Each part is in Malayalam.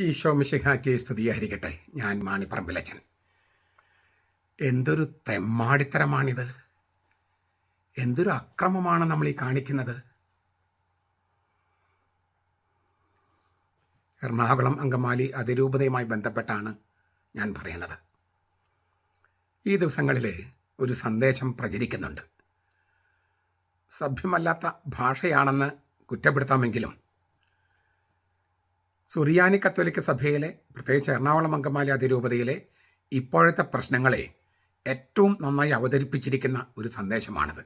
ഈശോ മിശിഹാക്കി സ്തുതിയായിരിക്കട്ടെ. ഞാൻ മാണിപ്പറമ്പിലച്ചൻ എന്തൊരു തെമ്മാടിത്തരമാണിത്. എന്തൊരു അക്രമമാണ് നമ്മൾ ഈ കാണിക്കുന്നത്. എറണാകുളം അങ്കമാലി അതിരൂപതയുമായി ബന്ധപ്പെട്ടാണ് ഞാൻ പറയുന്നത്. ഈ ദിവസങ്ങളിൽ ഒരു സന്ദേശം പ്രചരിക്കുന്നുണ്ട്. സഭ്യമല്ലാത്ത ഭാഷയാണെന്ന് കുറ്റപ്പെടുത്താമെങ്കിലും സുറിയാനി കത്തോലിക്ക സഭയിലെ പ്രത്യേകിച്ച് എറണാകുളം അങ്കമാലി അതിരൂപതയിലെ ഇപ്പോഴത്തെ പ്രശ്നങ്ങളെ ഏറ്റവും നന്നായി അവതരിപ്പിച്ചിരിക്കുന്ന ഒരു സന്ദേശമാണിത്.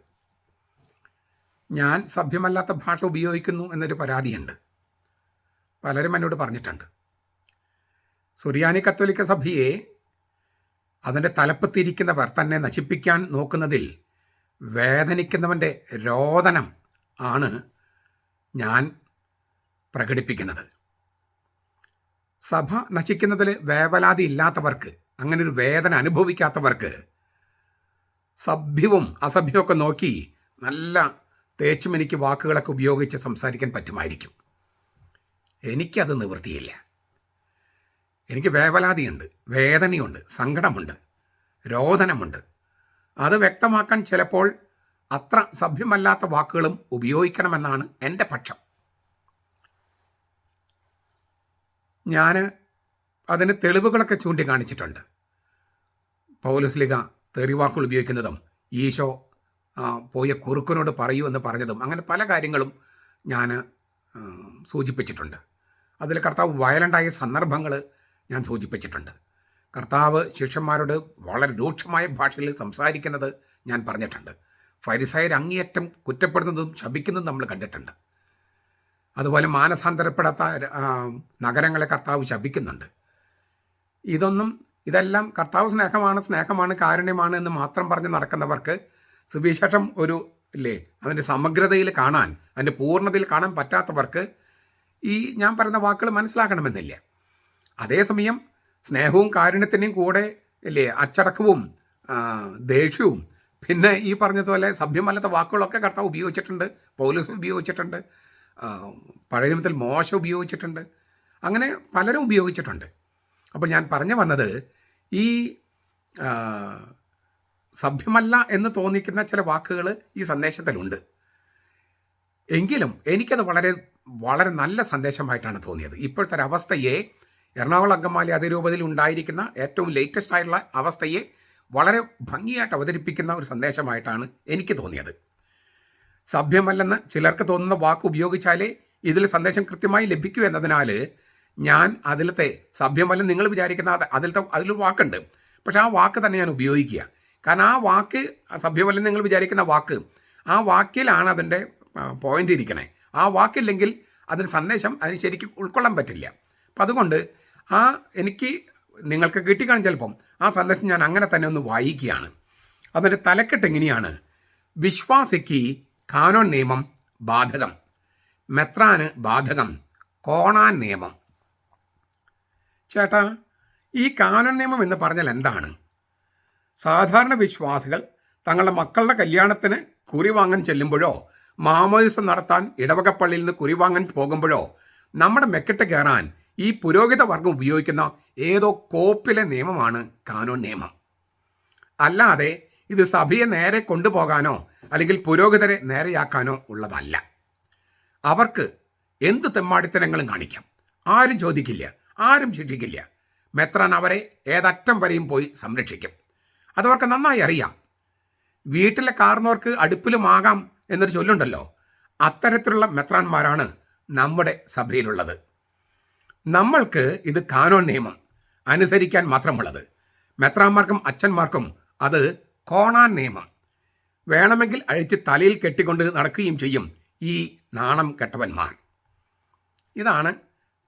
ഞാൻ സഭ്യമല്ലാത്ത ഭാഷ ഉപയോഗിക്കുന്നു എന്നൊരു പരാതിയുണ്ട്. പലരും എന്നോട് പറഞ്ഞിട്ടുണ്ട്. സുറിയാനി കത്തോലിക്ക സഭയെ അതിന്റെ തലപ്പത്തിരിക്കുന്നവർ തന്നെ നശിപ്പിക്കാൻ നോക്കുന്നതിൽ വേദനിക്കുന്നവന്റെ രോദനം ആണ് ഞാൻ പ്രകടിപ്പിക്കുന്നത്. സഭ നശിക്കുന്നതിൽ വേവലാതി ഇല്ലാത്തവർക്ക് അങ്ങനെ ഒരു വേദന അനുഭവിക്കാത്തവർക്ക് സഭ്യവും അസഭ്യവും നോക്കി നല്ല തേച്ചുമെനിക്ക് വാക്കുകളൊക്കെ ഉപയോഗിച്ച് സംസാരിക്കാൻ പറ്റുമായിരിക്കും. എനിക്കത് നിവൃത്തിയില്ല. എനിക്ക് വേവലാതിയുണ്ട് വേദനയുണ്ട് സങ്കടമുണ്ട് രോദനമുണ്ട്. അത് വ്യക്തമാക്കാൻ ചിലപ്പോൾ അത്ര സഭ്യമല്ലാത്ത വാക്കുകളും ഉപയോഗിക്കണമെന്നാണ് എന്റെ പക്ഷം. ഞാൻ അതിന് തെളിവുകളൊക്കെ ചൂണ്ടിക്കാണിച്ചിട്ടുണ്ട്. പൗലുസ്ലിക തെറിവാക്കുകൾ ഉപയോഗിക്കുന്നതും ഈശോ പോയ കുറുക്കനോട് പറയൂ എന്ന് പറഞ്ഞതും അങ്ങനെ പല കാര്യങ്ങളും ഞാൻ സൂചിപ്പിച്ചിട്ടുണ്ട്. അതിൽ കർത്താവ് വയലന്റായ സന്ദർഭങ്ങൾ ഞാൻ സൂചിപ്പിച്ചിട്ടുണ്ട്. കർത്താവ് ശിഷ്യന്മാരോട് വളരെ രൂക്ഷമായ ഭാഷയിൽ സംസാരിക്കുന്നത് ഞാൻ പറഞ്ഞിട്ടുണ്ട്. ഫരിസായർ അങ്ങേയറ്റം കുറ്റപ്പെടുന്നതും ശപിക്കുന്നതും നമ്മൾ കണ്ടിട്ടുണ്ട്. അതുപോലെ മാനസാന്തരപ്പെടാത്ത നഗരങ്ങളെ കർത്താവ് ശപിക്കുന്നുണ്ട്. ഇതൊന്നും ഇതെല്ലാം കർത്താവ് സ്നേഹമാണ് സ്നേഹമാണ് കാരുണ്യമാണ് എന്ന് മാത്രം പറഞ്ഞ് നടക്കുന്നവർക്ക് സുവിശേഷം ഒരു ഇല്ലേ അതിന്റെ സമഗ്രതയിൽ കാണാൻ അതിന്റെ പൂർണതയിൽ കാണാൻ പറ്റാത്തവർക്ക് ഈ ഞാൻ പറയുന്ന വാക്കുകൾ മനസ്സിലാക്കണമെന്നില്ല. അതേസമയം സ്നേഹവും കാരുണ്യത്തിന്റെയും കൂടെ ഇല്ലേ അച്ചടക്കവും ദേഷ്യവും പിന്നെ ഈ പറഞ്ഞതുപോലെ സഭ്യമല്ലാത്ത വാക്കുകളൊക്കെ കർത്താവ് ഉപയോഗിച്ചിട്ടുണ്ട് പോലീസും ഉപയോഗിച്ചിട്ടുണ്ട്. പഴയ നിയമത്തിൽ മോശ ഉപയോഗിച്ചിട്ടുണ്ട്. അങ്ങനെ പലരും ഉപയോഗിച്ചിട്ടുണ്ട്. അപ്പോൾ ഞാൻ പറഞ്ഞു വന്നത് ഈ സഭ്യമല്ല എന്ന് തോന്നിക്കുന്ന ചില വാക്കുകൾ ഈ സന്ദേശത്തിലുണ്ട്. എങ്കിലും എനിക്കത് വളരെ വളരെ നല്ല സന്ദേശമായിട്ടാണ് തോന്നിയത്. ഇപ്പോഴത്തെ ഒരു അവസ്ഥയെ എറണാകുളം അങ്കമാലി അതിരൂപതയിൽ ഉണ്ടായിരിക്കുന്ന ഏറ്റവും ലേറ്റസ്റ്റ് ആയിട്ടുള്ള അവസ്ഥയെ വളരെ ഭംഗിയായിട്ട് അവതരിപ്പിക്കുന്ന ഒരു സന്ദേശമായിട്ടാണ് എനിക്ക് തോന്നിയത്. സഭ്യമല്ലെന്ന് ചിലർക്ക് തോന്നുന്ന വാക്ക് ഉപയോഗിച്ചാലേ ഇതിൽ സന്ദേശം കൃത്യമായി ലഭിക്കൂ എന്നതിനാൽ ഞാൻ അതിലത്തെ സഭ്യമല്ലെന്ന് നിങ്ങൾ വിചാരിക്കുന്ന അത് അതിലത്തെ അതിലൊരു വാക്കുണ്ട്. പക്ഷെ ആ വാക്ക് തന്നെ ഞാൻ ഉപയോഗിക്കുക. കാരണം ആ വാക്ക് സഭ്യമല്ലെന്ന് നിങ്ങൾ വിചാരിക്കുന്ന വാക്ക് ആ വാക്കിലാണ് അതിന്റെ പോയിന്റ് ഇരിക്കണേ. ആ വാക്കില്ലെങ്കിൽ അതിന് സന്ദേശം അതിന് ശരിക്കും ഉൾക്കൊള്ളാൻ പറ്റില്ല. അപ്പം അതുകൊണ്ട് ആ എനിക്ക് നിങ്ങൾക്ക് കിട്ടിക്കാണും ചിലപ്പം ആ സന്ദേശം ഞാൻ അങ്ങനെ തന്നെ ഒന്ന് വായിക്കുകയാണ്. അതിന്റെ തലക്കെട്ട് എങ്ങനെയാണ്? വിശ്വാസിക്ക് കാനോൻ നിയമം ബാധകം. മെത്രാന് ബാധകം കോണാൻ നിയമം. ചേട്ടാ ഈ കാനോൻ നിയമം എന്ന് പറഞ്ഞാൽ എന്താണ്? സാധാരണ വിശ്വാസികൾ തങ്ങളുടെ മക്കളുടെ കല്യാണത്തിന് കുറി വാങ്ങാൻ ചെല്ലുമ്പോഴോ മാമോദിസം നടത്താൻ ഇടവകപ്പള്ളിയിൽ നിന്ന് കുറി വാങ്ങാൻ പോകുമ്പോഴോ നമ്മുടെ മെക്കിട്ട് കയറാൻ ഈ പുരോഹിത വർഗം ഉപയോഗിക്കുന്ന ഏതോ കോപ്പിലെ നിയമമാണ് കാനോൻ നിയമം. അല്ലാതെ ഇത് സഭയെ നേരെ കൊണ്ടുപോകാനോ അല്ലെങ്കിൽ പുരോഹിതരെ നേരെയാക്കാനോ ഉള്ളതല്ല. അവർക്ക് എന്ത് തെമ്മാടിത്തരങ്ങളും കാണിക്കാം. ആരും ചോദിക്കില്ല ആരും ശിക്ഷിക്കില്ല. മെത്രാൻ അവരെ ഏതറ്റം വരെയും പോയി സംരക്ഷിക്കും. അതവർക്ക് നന്നായി അറിയാം. വീട്ടിലെ കാർന്നവർക്ക് അടുപ്പിലുമാകാം എന്നൊരു ചൊല്ലുണ്ടല്ലോ. അത്തരത്തിലുള്ള മെത്രാന്മാരാണ് നമ്മുടെ സഭയിലുള്ളത്. നമ്മൾക്ക് ഇത് കാനോൻ നിയമം അനുസരിക്കാൻ മാത്രമുള്ളത്. മെത്രാന്മാർക്കും അച്ഛന്മാർക്കും അത് കോണാൻ നിയമം. വേണമെങ്കിൽ അഴിച്ച് തലയിൽ കെട്ടിക്കൊണ്ട് നടക്കുകയും ചെയ്യും ഈ നാണം കെട്ടവന്മാർ. ഇതാണ്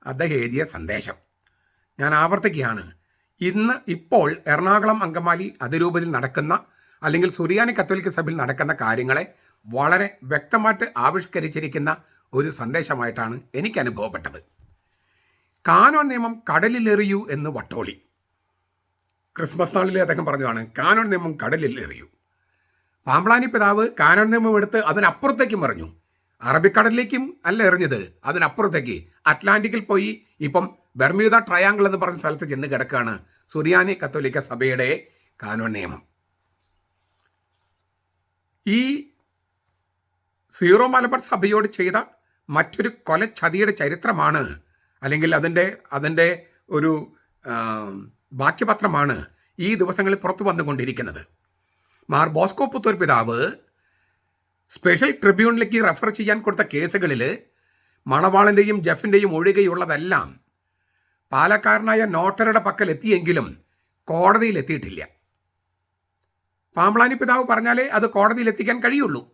അദ്ദേഹം എഴുതിയ സന്ദേശം. ഞാൻ ആവർത്തിക്കുകയാണ്. ഇന്ന് ഇപ്പോൾ എറണാകുളം അങ്കമാലി അതിരൂപതയിൽ നടക്കുന്ന അല്ലെങ്കിൽ സുറിയാനി കത്തോലിക്ക സഭയിൽ നടക്കുന്ന കാര്യങ്ങളെ വളരെ വ്യക്തമായിട്ട് ആവിഷ്കരിച്ചിരിക്കുന്ന ഒരു സന്ദേശമായിട്ടാണ് എനിക്ക് അനുഭവപ്പെട്ടത്. കാനോൻ നിയമം കടലിലെറിയൂ എന്ന് വട്ടോളി. ക്രിസ്മസ് നാളിൽ അദ്ദേഹം പറഞ്ഞതാണ് കാനോൻ നിയമം കടലിൽ എറിയൂ. പാമ്പ്ളാനി പിതാവ് കാനോൻ നിയമം എടുത്ത് അതിനപ്പുറത്തേക്കും എറിഞ്ഞു. അറബിക്കടലിലേക്കും അല്ല എറിഞ്ഞത് അതിനപ്പുറത്തേക്ക്. അറ്റ്ലാന്റിക്കിൽ പോയി ഇപ്പം ബെർമ്യൂദ ട്രയാങ്കിൾ എന്ന് പറഞ്ഞ സ്ഥലത്ത് ചെന്ന് കിടക്കുകയാണ് സുറിയാനി കത്തോലിക്ക സഭയുടെ കാനോൻ നിയമം. ഈ സീറോ മലബാർ സഭയോട് ചെയ്ത മറ്റൊരു കൊലച്ചതിയുടെ ചരിത്രമാണ് അല്ലെങ്കിൽ അതിന്റെ അതിന്റെ ഒരു ആ, ബാക്കിപത്രമാണ് ഈ ദിവസങ്ങളിൽ പുറത്തു വന്നുകൊണ്ടിരിക്കുന്നത്. മാർ ബോസ്കോ പുത്തൂർ പിതാവ് സ്പെഷ്യൽ ട്രിബ്യൂണലിലേക്ക് റെഫർ ചെയ്യാൻ കൊടുത്ത കേസുകളിൽ മണവാളന്റെയും ജഫിന്റെയും ഒഴികെയുള്ളതെല്ലാം പാലക്കാരനായ നോട്ടറുടെ പക്കൽ എത്തിയെങ്കിലും കോടതിയിൽ എത്തിയിട്ടില്ല. പാമ്പ്ളാനി പിതാവ് പറഞ്ഞാലേ അത് കോടതിയിൽ എത്തിക്കാൻ കഴിയുള്ളൂ.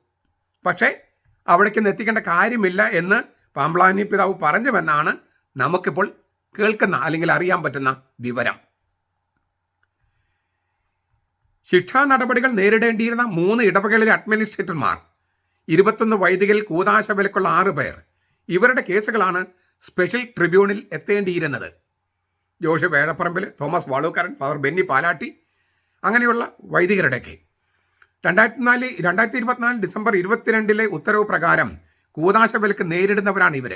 പക്ഷേ അവിടേക്ക് എത്തിക്കേണ്ട കാര്യമില്ല എന്ന് പാമ്പളാനി പിതാവ് പറഞ്ഞുവെന്നാണ് നമുക്കിപ്പോൾ കേൾക്കുന്ന അല്ലെങ്കിൽ അറിയാൻ പറ്റുന്ന വിവരം. ശിക്ഷാ നടപടികൾ നേരിടേണ്ടിയിരുന്ന മൂന്ന് ഇടവകളിലെ അഡ്മിനിസ്ട്രേറ്റർമാർ ഇരുപത്തൊന്ന് വൈദികരിൽ കൂതാശ വിലക്കുള്ള ആറ് പേർ ഇവരുടെ കേസുകളാണ് സ്പെഷ്യൽ ട്രിബ്യൂണിൽ എത്തേണ്ടിയിരുന്നത്. ജോഷ് വേഴപ്പറമ്പിൽ തോമസ് വാളൂക്കാരൻ ഫാദർ ബെന്നി പാലാട്ടി അങ്ങനെയുള്ള വൈദികരുടെയൊക്കെ. രണ്ടായിരത്തി നാല് രണ്ടായിരത്തി ഇരുപത്തിനാല് ഡിസംബർ ഇരുപത്തിരണ്ടിലെ ഉത്തരവ് പ്രകാരം കൂതാശ വിലക്ക് നേരിടുന്നവരാണ് ഇവർ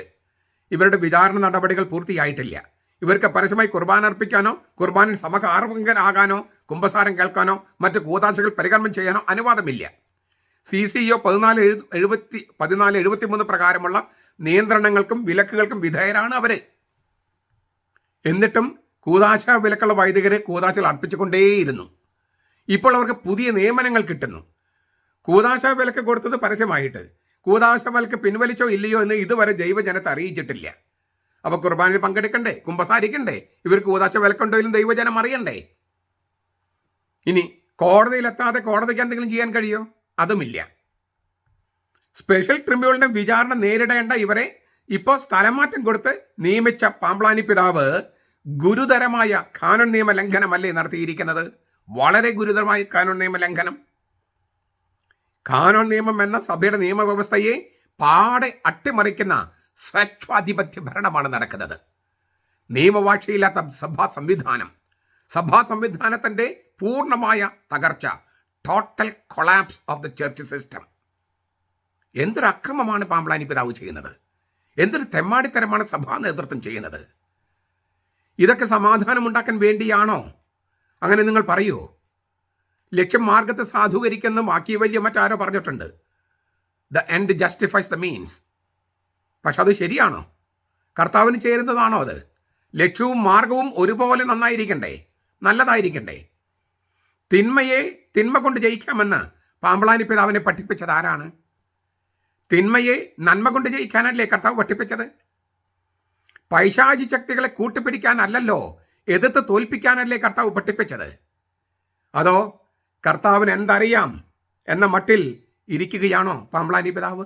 ഇവരുടെ വിചാരണ നടപടികൾ പൂർത്തിയായിട്ടില്ല. ഇവർക്ക് പരസ്യമായി കുർബാന അർപ്പിക്കാനോ കുർബാനിൽ സമകാർമികരാകാനോ കുംഭസാരം കേൾക്കാനോ മറ്റ് കൂതാശകൾ പരികർമ്മം ചെയ്യാനോ അനുവാദമില്ല. സി സി ഒ പതിനാല് എഴു എഴുപത്തി പതിനാല് എഴുപത്തി മൂന്ന് പ്രകാരമുള്ള നിയന്ത്രണങ്ങൾക്കും വിലക്കുകൾക്കും വിധേയരാണ് അവർ. എന്നിട്ടും കൂതാശ വിലക്കുള്ള വൈദികരെ കൂതാശകൾ അർപ്പിച്ചുകൊണ്ടേയിരുന്നു. ഇപ്പോൾ അവർക്ക് പുതിയ നിയമനങ്ങൾ കിട്ടുന്നു. കൂതാശ വിലക്ക് കൊടുത്തത് പരസ്യമായിട്ട്. കൂതാശ വിലക്ക് പിൻവലിച്ചോ ഇല്ലയോ എന്ന് ഇതുവരെ ദൈവജനത്തെ അറിയിച്ചിട്ടില്ല. അപ്പൊ കുർബാനയിൽ പങ്കെടുക്കണ്ടേ? കുമ്പസാരിക്കണ്ടേ? ഇവർക്ക് കൂതാശ വിലക്കുണ്ടോ ദൈവജനം അറിയണ്ടേ? ഇനി കോടതിയിലെത്താതെ കോടതിക്ക് എന്തെങ്കിലും ചെയ്യാൻ കഴിയോ? അതുമില്ല. സ്പെഷ്യൽ ട്രിബ്യൂണലിന്റെ വിചാരണ നേരിടേണ്ട ഇവരെ ഇപ്പോൾ സ്ഥലമാറ്റം കൊടുത്ത് നിയമിച്ച പാമ്പ്ലാനി പിതാവ് ഗുരുതരമായ കാനൂൺ നിയമ ലംഘനമല്ലേ നടത്തിയിരിക്കുന്നത്? വളരെ ഗുരുതരമായ കാനൂൺ നിയമ ലംഘനം. കാനൂൺ നിയമം എന്ന സഭയുടെ നിയമവ്യവസ്ഥയെ പാടെ അട്ടിമറിക്കുന്ന സ്വച്ഛാധിപത്യ ഭരണമാണ് നടക്കുന്നത്. നിയമവാഴ്ചയില്ലാത്ത സഭാ സംവിധാനം സഭാ സംവിധാനത്തിന്റെ പൂർണമായ തകർച്ച total collapse of the church system എന്തൊരു അക്രമമാണ് പാമ്പളാനി പിതാവ് ചെയ്യുന്നത്? എന്തൊരു തെമ്മാടിത്തരമാണ് സഭാ നേതൃത്വം ചെയ്യുന്നത്? ഇതൊക്കെ സമാധാനമുണ്ടാക്കാൻ വേണ്ടിയാണോ? അങ്ങനെ നിങ്ങൾ പറയൂ? ലക്ഷ്യം മാർഗത്തെ സാധൂകരിക്കുന്ന വാക്യവല്യം മറ്റാരോ പറഞ്ഞിട്ടുണ്ട്. The end justifies the means പക്ഷെ അത് ശരിയാണോ? കർത്താവിന് ചേരുന്നതാണോ അത്? ലക്ഷ്യവും മാർഗവും ഒരുപോലെ നന്നായിരിക്കണ്ടേ? നല്ലതായിരിക്കണ്ടേ? തിന്മയെ തിന്മ കൊണ്ട് ജയിക്കാമെന്ന് പാമ്പളാനി പിതാവിനെ പഠിപ്പിച്ചത് ആരാണ്? തിന്മയെ നന്മ കൊണ്ട് ജയിക്കാനല്ലേ കർത്താവ് പഠിപ്പിച്ചത്? പൈശാചി ശക്തികളെ കൂട്ടുപിടിക്കാനല്ലല്ലോ എതിർത്ത് തോൽപ്പിക്കാനല്ലേ കർത്താവ് പഠിപ്പിച്ചത്? അതോ കർത്താവിന് എന്തറിയാം എന്ന മട്ടിൽ ഇരിക്കുകയാണോ പാമ്പളാനി പിതാവ്?